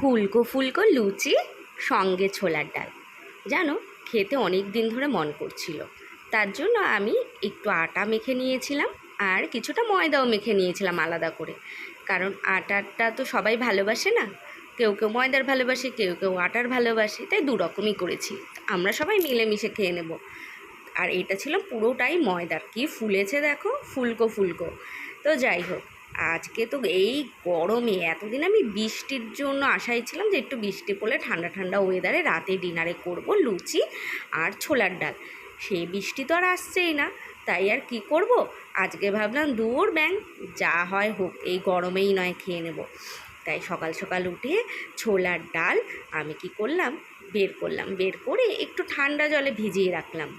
ফুলকো ফুলকো লুচি সঙ্গে ছোলার ডাল। জানো, খেতে অনেক দিন ধরে মন করছিল। তার জন্য আমি একটু আটা মেখে নিয়েছিলাম আর কিছুটা ময়দাও মেখে নিয়েছিলাম আলাদা করে। কারণ আটারটা তো সবাই ভালোবাসে না? কেউ কেউ ময়দার ভালোবাসে, কেউ কেউ আটার ভালোবাসে, তাই দু রকমই করেছি। আমরা সবাই মিলেমিশে খেয়ে নেব। আর এটা ছিল পুরোটাই ময়দার। কি ফুলেছে দেখো? ফুলকো ফুলকো। তো যাই হোক আজকে তো এই গরমে, এতদিন আমি বৃষ্টির জন্য আশায় ছিলাম যে একটু বৃষ্টি পড়লে ঠান্ডা ঠান্ডা ওয়েদারে রাতে ডিনারে করব লুচি আর ছোলার ডাল। সেই বৃষ্টি তো আর আসছেই না, তাই আর কি করব? আজকে ভাবলাম দূর ব্যাং, যা হয় হোক, এই গরমেই নয় খেয়ে নেব। তাই সকাল সকাল উঠে ছোলার ডাল আমি কি করলাম, বের করলাম। বের করে একটু ঠান্ডা জলে ভিজিয়ে রাখলাম।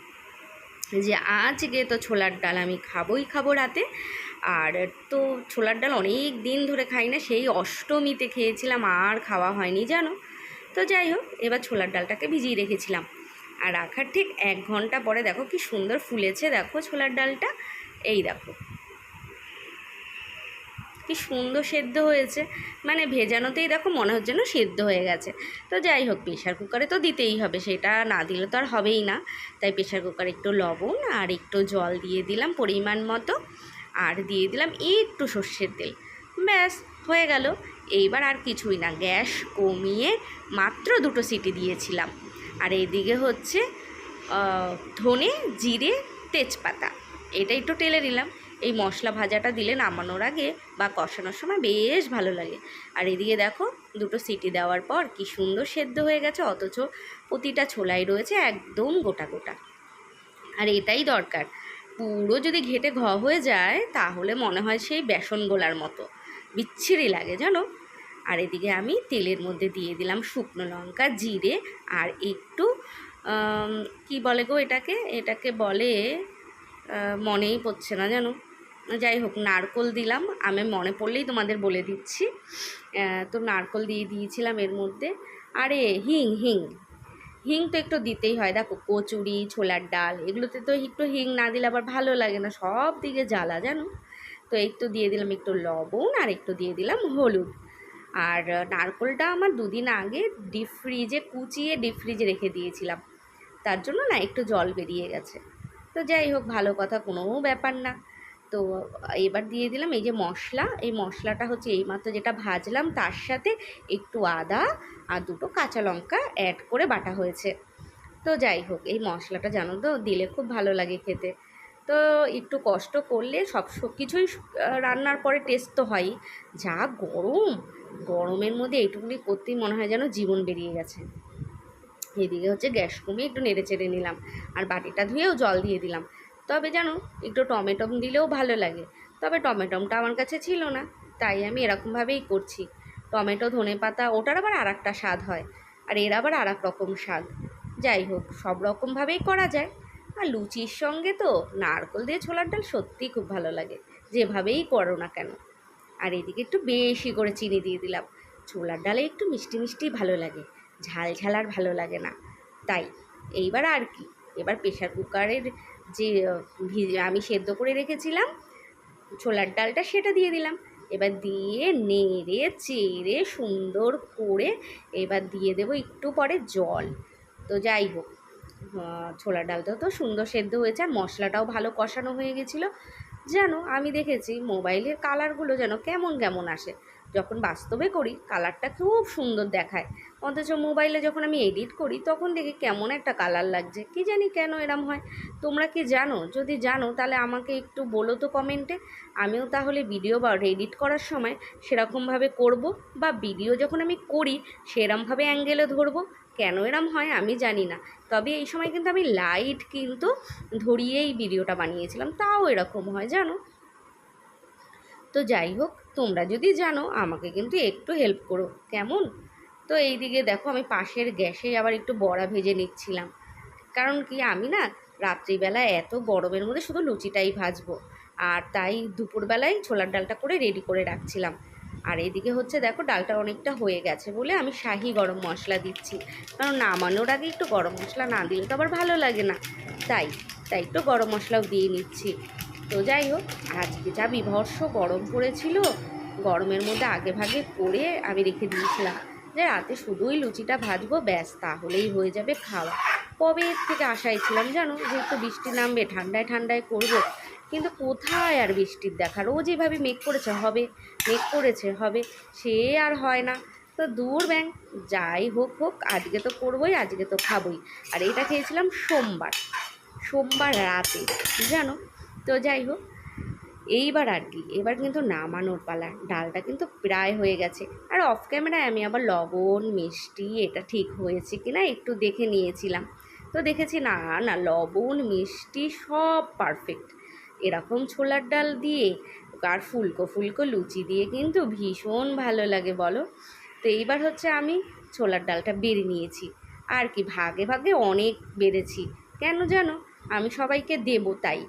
যে আজকে তো ছোলার ডাল আমি খাবোই খাব রাতে। আর তো ছোলার ডাল অনেক দিন ধরে খাই না, সেই অষ্টমীতে খেয়েছিলাম, আর খাওয়া হয়নি, জানো? তো যাই হোক, এবার ছোলার ডালটাকে ভিজিয়ে রেখেছিলাম। আর রাখার ঠিক এক ঘণ্টা পরে দেখো কি সুন্দর ফুলেছে, দেখো ছোলার ডালটা। এই দেখো। কি সুন্দর সেদ্ধ হয়েছে। মানে ভেজানোতেই দেখো মনে হচ্ছে যেন সেদ্ধ হয়ে গেছে। তো যাই হোক, প্রেশার কুকারে তো দিতেই হবে, সেটা না দিলে তো আর হবেই না। তাই প্রেশার কুকারে একটু লবণ আর একটু জল দিয়ে দিলাম পরিমাণ মতো। আর দিয়ে দিলাম একটু সর্ষের তেল। ব্যাস, হয়ে গেল। এইবার আর কিছুই না, গ্যাস কমিয়ে মাত্র দুটো সিটি দিয়েছিলাম। আর এইদিকে হচ্ছে ধনে জিরে তেজপাতা। এটা একটু টেলে নিলাম। এই মশলা ভাজাটা দিলে নামানোর আগে বা কষানোর সময় বেশ ভালো লাগে। আর এদিকে দেখো, দুটো সিটি দেওয়ার পর কি সুন্দর সেদ্ধ হয়ে গেছে, অথচ প্রতিটা ছোলাই রয়েছে একদম গোটা গোটা। আর এটাই দরকার। পুরো যদি ঘেটে ঘ হয়ে যায়, তাহলে মনে হয় সেই বেসন গোলার মতো। বিচ্ছিরি লাগে, জানো? আর এদিকে আমি তেলের মধ্যে দিয়ে দিলাম শুকনো লঙ্কা, জিরে আর একটু কি বলে গো এটাকে? এটাকে বলে মনেই পড়ছে না, জানো? যাই হোক, নারকোল দিলাম। আমি মনে পড়লেই তোমাদের বলে দিচ্ছি। তো নারকোল দিয়ে দিয়েছিলাম এর মধ্যে। আরে, হিং হিং। হিং তো একটু দিতেই হয়। দেখো, কচুরি, ছোলার ডাল, এগুলোতে তো একটু হিং না দিলে আবার ভালো লাগে না। সব দিকে জ্বালা, জানো? তো একটু দিয়ে দিলাম একটু লবণ আর একটু দিয়ে দিলাম হলুদ। আর নারকোলটা আমার দুদিন আগে ডিপ ফ্রিজে কুচিয়ে ডিপ ফ্রিজে রেখে দিয়েছিলাম। তার জন্য না একটু জল বেরিয়ে গেছে। তো যাই হোক, ভালো কথা, কোনো ব্যাপার না। তো এবার দিয়ে দিলাম এই যে মশলা। এই মশলাটা হচ্ছে এইমাত্র যেটা ভাজলাম, তার সাথে একটু আদা আর দুটো কাঁচা লঙ্কা অ্যাড করে বাটা হয়েছে। তো যাই হোক, এই মশলাটা জানো তো, দিলে খুব ভালো লাগে খেতে। তো একটু কষ্ট করলে সব কিছুই রান্নার পরে টেস্ট তো হয়ই। যা গরম, গরমের মধ্যে এইটুকুনি করতেই মনে হয় যেন জীবন বেরিয়ে গেছে। এদিকে হচ্ছে গ্যাস কমিয়ে একটু নেড়ে চেড়ে নিলাম। আর বাটিটা ধুয়েও জল দিয়ে দিলাম। তবে জানো, একটু টমেটম দিলেও ভালো লাগে। তবে টমেটমটা আমার কাছে ছিল না, তাই আমি এরকমভাবেই করছি। টমেটো, ধনে পাতা, ওটার আবার আর একটা স্বাদ হয়, আর এর আবার আর এক রকম স্বাদ। যাই হোক, সব রকমভাবেই করা যায়। আর লুচির সঙ্গে তো নারকল দিয়ে ছোলার ডাল সত্যিই খুব ভালো লাগে, যেভাবেই করো না কেন। আর এদিকে একটু বেশি করে চিনি দিয়ে দিলাম। ছোলার ডালে একটু মিষ্টি মিষ্টি ভালো লাগে, ঝাল ঝাল আর ভালো লাগে না। তাই, এইবার আর কি, এবার প্রেশার কুকারের যে আমি সেদ্ধ করে রেখেছিলাম, ছোলার ডালটা সেটা দিয়ে দিলাম। এবার দিয়ে নেড়ে, চেড়ে, সুন্দর করে এবার দিয়ে দেবো একটু পরে জল। তো যাই হোক ছোলার ডালটা তো সুন্দর সেদ্ধ হয়েছে, আর মশলাটাও ভালো কষানো হয়ে গেছিল। যেন আমি দেখেছি মোবাইলের কালারগুলো যেন কেমন কেমন আসে। যখন বাস্তবে করি কালারটা খুব সুন্দর দেখায়। অথচ মোবাইলে যখন আমি এডিট করি, তখন দেখি কেমন একটা কালার লাগছে। কি জানি কেন এরম হয়। তোমরা কি জানো? যদি জানো, তাহলে আমাকে একটু বলো তো কমেন্টে আমিও তাহলে ভিডিও বা এডিট করার সময় সেরকমভাবে করব বা ভিডিও যখন আমি করি, সেরমভাবে অ্যাঙ্গেলে ধরবো। কেন এরম হয় আমি জানি না। তবে এই সময় কিন্তু আমি লাইট কিন্তু ধরিয়েই ভিডিওটা বানিয়েছিলাম। তাও এরকম হয়, জানো? তো যাই হোক তোমরা যদি জানো, আমাকে কিন্তু একটু হেল্প করো। কেমন? তো এইদিকে দেখো, আমি পাশের গ্যাসে আবার একটু বড়া ভেজে নিচ্ছিলাম। কারণ কি, আমি না রাত্রিবেলা এত গরমের মধ্যে শুধু লুচিটাই ভাজবো। আর তাই দুপুরবেলায় ছোলার ডালটা করে রেডি করে রাখছিলাম। আর এদিকে হচ্ছে দেখো, ডালটা অনেকটা হয়ে গেছে বলে আমি শাহি গরম মশলা দিচ্ছি। কারণ নামানোর আগে একটু গরম মশলা না দিলে তো আবার ভালো লাগে না। তাই তাই একটু গরম মশলাও দিয়ে নিচ্ছি। তো যাই হোক, আজকে যা বিভৎস গরম পড়েছিল, গরমের মধ্যে আগে ভাগে করে আমি রেখে দিয়েছিলাম। যে রাতে শুধুই লুচিটা ভাজবো, ব্যাস, তাহলেই হয়ে যাবে খাওয়া। কবে থেকে আশায় ছিলাম জানো? যেহেতু বৃষ্টি নামবে, ঠান্ডায় ঠান্ডায় করব। কিন্তু কোথায় আর বৃষ্টির দেখা? রোজ এভাবে মেঘ করেছে, হবে। মেঘ করেছে, হবে। সে আর হয় না। তো দূর ব্যাং, যাই হোক হোক, আজকে তো করবোই, আজকে তো খাবোই। আর এটা খেয়েছিলাম সোমবার। সোমবার রাতে, জানো? তো যাই হোক, এইবার আর কি, এবার কিন্তু নামানোর পালা। ডালটা কিন্তু প্রায় হয়ে গেছে। আর অফ ক্যামেরায় আমি আবার লবণ, মিষ্টি, এটা ঠিক হয়েছে কি না একটু দেখে নিয়েছিলাম। তো দেখেছি না না, লবণ, মিষ্টি সব পারফেক্ট এরকম ছোলার ডাল দিয়ে আর ফুলকো ফুলকো লুচি দিয়ে কিন্তু ভীষণ ভালো লাগে, বলো? তো এইবার হচ্ছে আমি ছোলার ডালটা বেড়ে নিয়েছি। আর কি, ভাগে ভাগে অনেক বেড়েছি। কেন জানো? আমি সবাইকে দেবো তাই।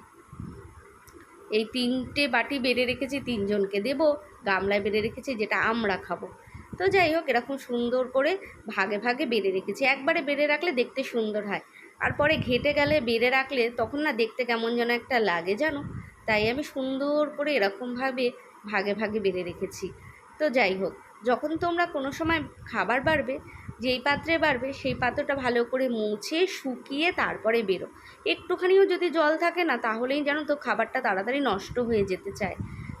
এই তিনটে বাটি বেড়ে রেখেছি তিনজনকে দেবো, গামলায় বেড়ে রেখেছি যেটা আমরা খাব। তো যাই হোক এরকম সুন্দর করে ভাগে ভাগে বেড়ে রেখেছি। একবারে বেড়ে রাখলে দেখতে সুন্দর হয়। আর পরে ঘেটে গেলে বেড়ে রাখলে তখন না দেখতে কেমন যেন একটা লাগে, জানো? তাই আমি সুন্দর করে এরকমভাবে ভাগে ভাগে বেড়ে রেখেছি। তো যাই হোক, যখন তোমরা কোনো সময় খাবার বাড়বে যেই পাত্রে বাড়বে সেই পাত্রটা ভালো করে মুছে, শুকিয়ে তারপরে বেরো। একটুখানিও যদি জল থাকে না, তাহলেই যেন তো খাবারটা তাড়াতাড়ি নষ্ট হয়ে যেতে চায়।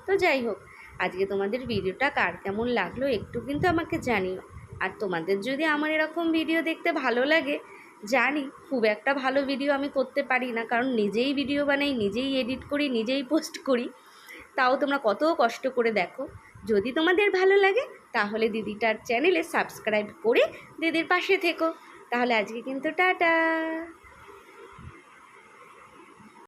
তো যাই হোক, আজকে তোমাদের ভিডিওটা কার কেমন লাগল একটু কিন্তু আমাকে জানিও। আর তোমাদের যদি আমার এরকম ভিডিও দেখতে ভালো লাগে, জানি খুব একটা ভালো ভিডিও আমি করতে পারি না, কারণ নিজেই ভিডিও বানাই, নিজেই এডিট করি, নিজেই পোস্ট করি। তাও তোমরা কত কষ্ট করে দেখো। যদি তোমাদের ভালো লাগে, তাহলে দিদিটার চ্যানেলে সাবস্ক্রাইব করে দিদির পাশে থেকো। তাহলে আজকে কিন্তু টাটা।